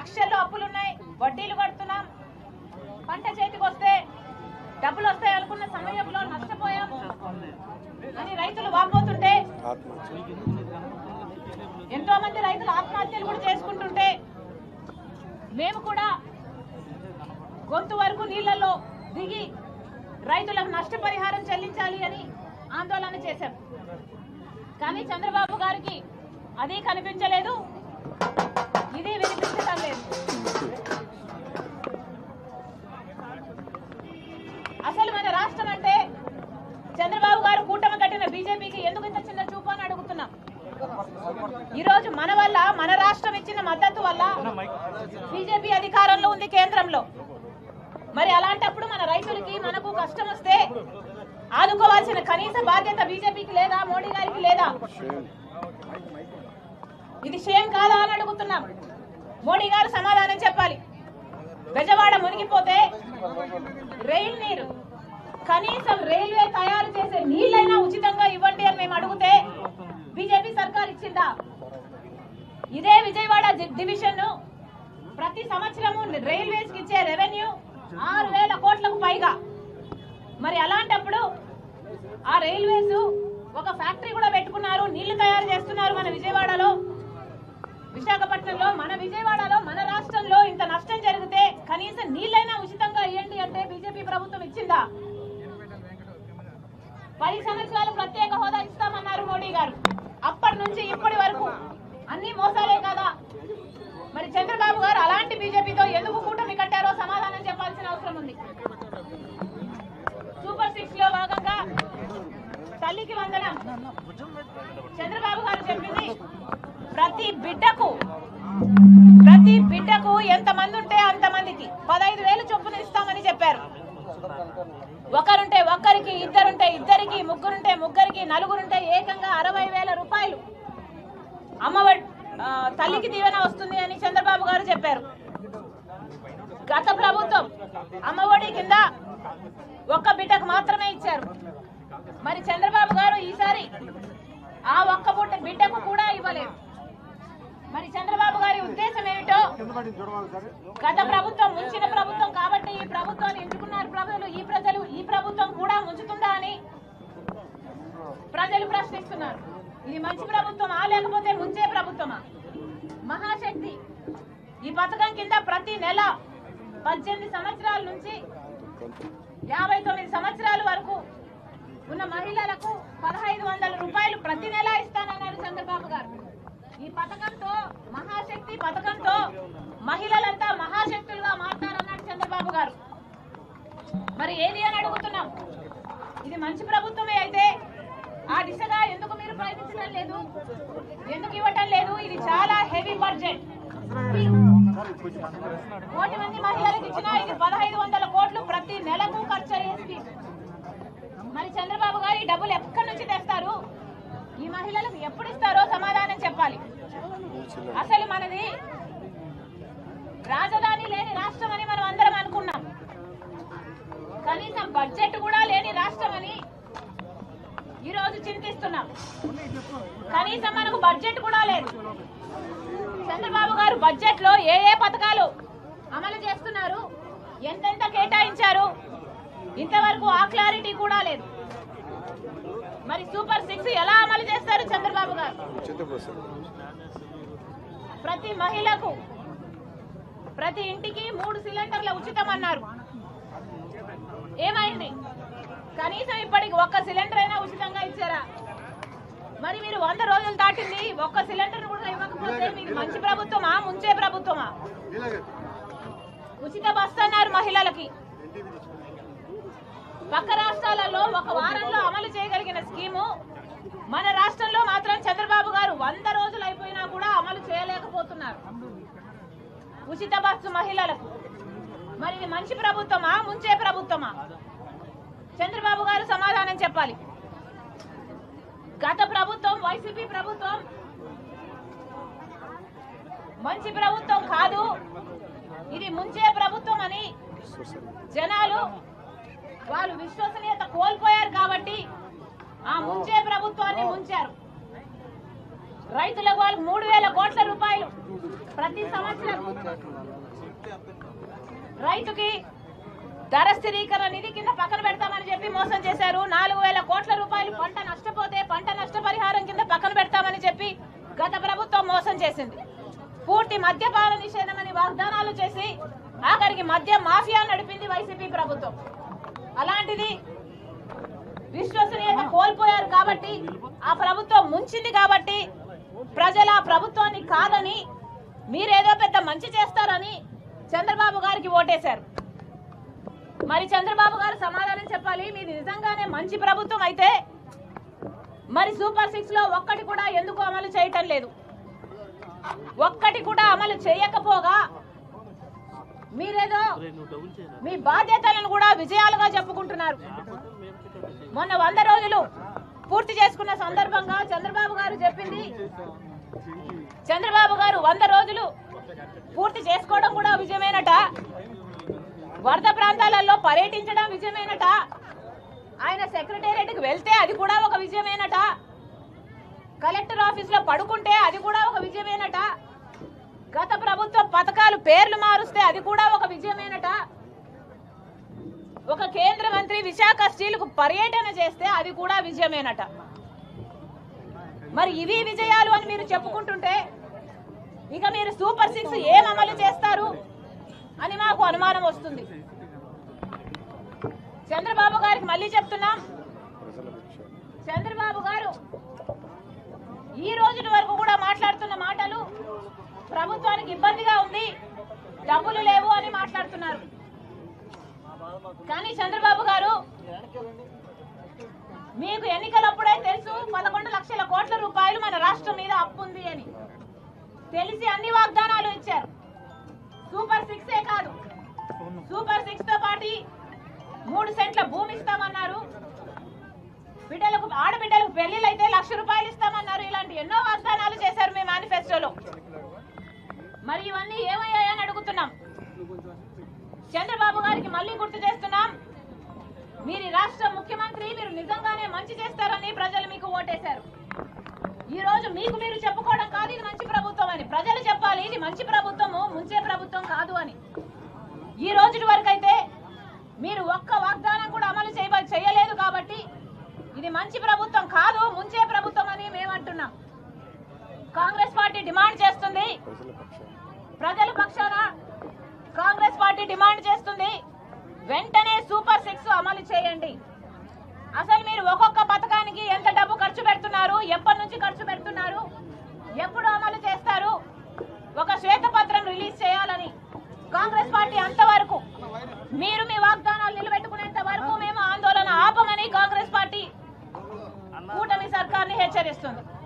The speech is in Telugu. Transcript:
లక్షల్లో అప్పులున్నాయి. వడ్డీలు కడుతున్నాం. పంట చేతికి వస్తే డబ్బులు వస్తాయి అనుకున్న సమయంలో నష్టపోయాం. అని రైతులు వాపోతుంటే ఎంతో మంది రైతులు ఆత్మహత్యలు కూడా చేసుకుంటుంటే మేము కూడా గొంతు వరకు నీళ్ళలో దిగి రైతులకు నష్టపరిహారం చెల్లించాలి అని ఆందోళన చేశాం. కానీ చంద్రబాబు గారికి అది కనిపించలేదు. ఇది వినిపించలేదు ఉంది కేంద్రంలో. మరి అలాంటప్పుడు మన రైతులకి మనకు కష్టం వస్తే ఆదుకోవాల్సిన కనీస బాధ్యత బీజేపీకి లేదా మోడీ గారికి లేదా? ఇది షేం కాదా అని అడుగుతున్నాం. మోడీ గారు సమాధానం చెప్పాలి. బెజవాడ మునిగిపోతే రైల్ నీరు కనీసం రైల్వే తయారు చేసే నీళ్ళైనా ఉచితంగా ఇవ్వండి అని మేము అడిగితే బీజేపీ సర్కార్ ఇచ్చిందా? ఇదే విజయవాడ డివిజన్ ప్రతి సంవత్సరము రైల్వేస్కి ఇచ్చే రెవెన్యూ ఆరు వేల కోట్లకు పైగా. మరి అలాంటప్పుడు ఆ రైల్వేస్ ఒక ఫ్యాక్టరీ కూడా పెట్టుకున్నారు నీళ్ళు తయారు చేస్తున్నారు మన విజయవాడలో. విశాఖపట్నంలో మన విజయవాడలో మన రాష్ట్రంలో ఇంత నష్టం జరిగితే కనీసం నీళ్ళైనా ఉచితంగా ఇవ్వండి అంటే బీజేపీ ప్రభుత్వం ఇచ్చిందా పది సంవత్సరాలు ప్రత్యేక హోదా ఇస్తామన్నారు మోడీ గారు అప్పటి నుంచి ఇప్పటి వరకు అన్ని మోసాలే కదా మరి చంద్రబాబు గారు అలాంటి బీజేపీతో ఎందుకు కూటమి కట్టారో సమాధానం చెప్పాల్సిన అవసరం ఉంది సూపర్ సిక్స్లో భాగంగా తల్లికి వందనం చంద్రబాబు గారు చెప్పింది ప్రతి బిడ్డకు ప్రతి బిడ్డకు ఎంత మంది ఉంటే అంత మందికి పదహైదు వేలు చొప్పున ఇస్తామని చెప్పారు. ఒకరుంటే ఒక్కరికి ఇద్దరుంటే ఇద్దరికి ముగ్గురుంటే ముగ్గురికి నలుగురుంటే ఏకంగా అరవై వేల రూపాయలు. అమ్మఒడి తల్లికి దీవెన వస్తుంది అని చంద్రబాబు గారు చెప్పారు. గత ప్రభుత్వం అమ్మఒడి కింద ఒక్క బిడ్డకు మాత్రమే ఇచ్చారు. మరి చంద్రబాబు గారు ఈసారి ఆ ఒక్క బుట్ట బిడ్డకు కూడా ఇవ్వలేదు. మరి చంద్రబాబు గారి ఉద్దేశం ఏమిటో గత ప్రభుత్వం ముంచిన ప్రభుత్వం కాబట్టి ఈ ప్రభుత్వాన్ని ఎంచుకున్నారు ప్రజలు ఈ ప్రజలు ఈ ఉంచుతుందా ముంచుతుందా అని ప్రజలు ప్రశ్నిస్తున్నారు. ఇది మంచి ప్రభుత్వమా? లేకపోతే ముంచే ప్రభుత్వమా? మహాశక్తి ఈ పథకం కింద ప్రతి నెల పద్దెనిమిది సంవత్సరాల నుంచి యాభై తొమ్మిది సంవత్సరాల వరకు ఉన్న మహిళలకు పదహైదు వందల రూపాయలు ప్రతి నెల ఇస్తానన్నారు చంద్రబాబు గారు. ఈ పథకంతో మహాశక్తి పథకంతో మహిళలంతా మహాశక్తులుగా మారుతారన్నారు చంద్రబాబు గారు. మరి ఏది అని అడుగుతున్నాం? ఇది మంచి ప్రభుత్వమే అయితే ఆ దిశగా ఎందుకు మీరు ప్రయత్నించడం లేదు? ఎందుకు ఇవ్వటం లేదు? ఇది చాలా హెవీ బడ్జెట్ కోటి మంది మహిళలకు ఇచ్చిన ఇది పదహైదు వందల కోట్లు ప్రతి నెలకు ఖర్చు అయ్యేది. మరి చంద్రబాబు గారు ఈ డబ్బులు ఎక్కడి నుంచి తెస్తారు? ఈ మహిళలకు ఎప్పుడు ఇస్తారో సమాధానం చెప్పాలి. అసలు మనది రాజధాని లేని రాష్ట్రం అని మనం అందరం కనీసం బడ్జెట్ కూడా లేని రాష్ట్రం అని ఈ రోజు చింతిస్తున్నాం కనీసం మనకు బడ్జెట్ కూడా లేదు. చంద్రబాబు గారు బడ్జెట్లో ఏ ఏ పథకాలు అమలు చేస్తున్నారు? ఎంతెంత కేటాయించారు? ఇంతవరకు ఆ క్లారిటీ కూడా లేదు. మరి సూపర్ సిక్స్ ఎలా అమలు చేస్తారు చంద్రబాబు గారు? ప్రతి మహిళకు ప్రతి ఇంటికి మూడు సిలిండర్ల ఉచితం అన్నారు. ఏమైంది? కనీసం ఇప్పటికి ఒక్క సిలిండర్ అయినా ఉచితంగా ఇచ్చారా? మరి మీరు వంద రోజులు దాటింది ఒక్క సిలిండర్ కూడా ఇవ్వకపోతే మీకు మంచి ప్రభుత్వమా ముంచే ప్రభుత్వమా? ఉచిత బస్సు అన్నారు మహిళలకి. పక్క రాష్ట్రాలలో ఒక వారంలో అమలు చేయగలిగిన స్కీము మన రాష్ట్రంలో మాత్రం చంద్రబాబు గారు వంద రోజులు అయిపోయినా కూడా అమలు చేయలేకపోతున్నారు. ఉచిత బస్సు మహిళలకు. మరి ఇది మంచి ప్రభుత్వమా? ముంచే ప్రభుత్వమా? చంద్రబాబు గారు సమాధానం చెప్పాలి. గత ప్రభుత్వం వైసీపీ ప్రభుత్వం మంచి ప్రభుత్వం కాదు. ఇది ముంచే ప్రభుత్వం అని జనాలు వాళ్ళు విశ్వసనీయత కోల్పోయారు కాబట్టి ఆ ముంచే ప్రభుత్వాన్ని ముంచారు. రైతులకు వాళ్ళు మూడు వేల కోట్ల రూపాయలు ప్రతి సంవత్సరం. రైతుకి ధర స్థిరీకరణ నిధి కింద పక్కన పెడతామని చెప్పి మోసం చేశారు. నాలుగు వేల కోట్ల రూపాయలు పంట నష్టపోతే పంట నష్టపరిహారం కింద పక్కన పెడతామని చెప్పి గత ప్రభుత్వం మోసం చేసింది. పూర్తి మద్యపాన నిషేధం అని వాగ్దానాలు చేసి ఆఖరికి మద్య మాఫియా నడిపింది వైసీపీ ప్రభుత్వం. అలాంటిది విశ్వసనీయత కోల్పోయారు కాబట్టి ఆ ప్రభుత్వం ముంచింది కాబట్టి ప్రజల ప్రభుత్వాన్ని కాదని మీరేదో పెద్ద మంచి చేస్తారని చంద్రబాబు గారికి ఓటేశారు. మరి చంద్రబాబు గారు సమాధానం చెప్పాలి. మీది నిజంగానే మంచి ప్రభుత్వం అయితే మరి సూపర్ సిక్స్లో ఒక్కటి కూడా ఎందుకు అమలు చేయటం లేదు. ఒక్కటి కూడా అమలు చేయకపోగా మీరేదో మీ బాధ్యతలను కూడా విజయాలుగా చెప్పుకుంటున్నారు. మొన్న వంద రోజులు పూర్తి చేసుకున్న సందర్భంగా చంద్రబాబు గారు చెప్పింది. చంద్రబాబు గారు వంద రోజులు పూర్తి చేసుకోవడం కూడా విజయమేనట. వరద ప్రాంతాలలో పర్యటించడం విజయమేనట. ఆయన సెక్రటేరియట్కి వెళ్తే అది కూడా ఒక విజయమేనట. కలెక్టర్ ఆఫీస్లో పడుకుంటే అది కూడా ఒక విజయమేనట. గత ప్రభుత్వ పథకాలు పేర్లు మారుస్తే అది కూడా ఒక విజయమేనట. ఒక కేంద్ర మంత్రి విశాఖ స్టీల్కు పర్యటన చేస్తే అది కూడా విజయమేనట. మరి ఇవి విజయాలు అని మీరు చెప్పుకుంటుంటే ఇక మీరు సూపర్ సిక్స్ ఏం అమలు చేస్తారు అని మాకు అనుమానం వస్తుంది. చంద్రబాబు గారికి మళ్ళీ చెప్తున్నాం. చంద్రబాబు గారు ఈ రోజు వరకు కూడా మాట్లాడుతున్న మాటలు ప్రభుత్వానికి ఇబ్బందిగా ఉంది డబ్బులు లేవు అని మాట్లాడుతున్నారు. కానీ చంద్రబాబు గారు మీకు ఎన్నికలప్పుడే తెలుసు పదకొండు లక్షల కోట్ల రూపాయలు మన రాష్ట్రం మీద అప్పు ఉంది అని తెలిసి అన్ని వాగ్దానాలు ఇచ్చారు. సూపర్ సిక్స్ ఏ కాదు. సూపర్ సిక్స్తో పాటు మూడు సెంట్ల భూమి ఇస్తామన్నారు. బిడ్డలకు ఆడబిడ్డలకు పెళ్ళిళ్ళు అయితే లక్ష రూపాయలు ఇస్తామన్నారు. ఇలాంటి ఎన్నో వాగ్దానాలు చేశారు మీ మేనిఫెస్టోలో మరి ఇవన్నీ ఏమయ్యాయని అడుగుతున్నాం. చంద్రబాబు గారికి మళ్ళీ గుర్తు చేస్తున్నాం. మీరు ఈ రాష్ట్ర ముఖ్యమంత్రి మీరు నిజంగానే మంచి చేస్తారని ప్రజలు మీకు ఓటేశారు. ఈ రోజు మీకు మీరు చెప్పుకోవడం మంచి ప్రజలు చెప్పాలి ఇది మంచి ప్రభుత్వము ముంచే ప్రభుత్వం కాదు అని. ఈ రోజు వరకైతే మీరు ఒక్క వాగ్దానం కూడా అమలు చేయ చేయలేదు కాబట్టి ఇది మంచి ప్రభుత్వం కాదు ముంచే ప్రభుత్వం అని మేము అంటున్నాం కాంగ్రెస్ పార్టీ డిమాండ్ చేస్తుంది. ప్రజల పక్షాన కాంగ్రెస్ పార్టీ డిమాండ్ చేస్తుంది. వెంటనే సూపర్ సిక్స్ అమలు చేయండి. అసలు మీరు ఒక్కొక్క పథకానికి ఎంత డబ్బు ఖర్చు పెడుతున్నారు? ఎప్పటి నుంచి ఖర్చు పెడుతున్నారు? ఎప్పుడు అమలు చేస్తారు ఒక శ్వేతపత్రం రిలీజ్ చేయాలని కాంగ్రెస్ పార్టీ అంతవరకు మీరు మీ వాగ్దానాలు నిలబెట్టుకునేంత వరకు మేము ఆందోళన ఆపమని కాంగ్రెస్ పార్టీ కూటమి సర్కార్ని హెచ్చరిస్తుంది.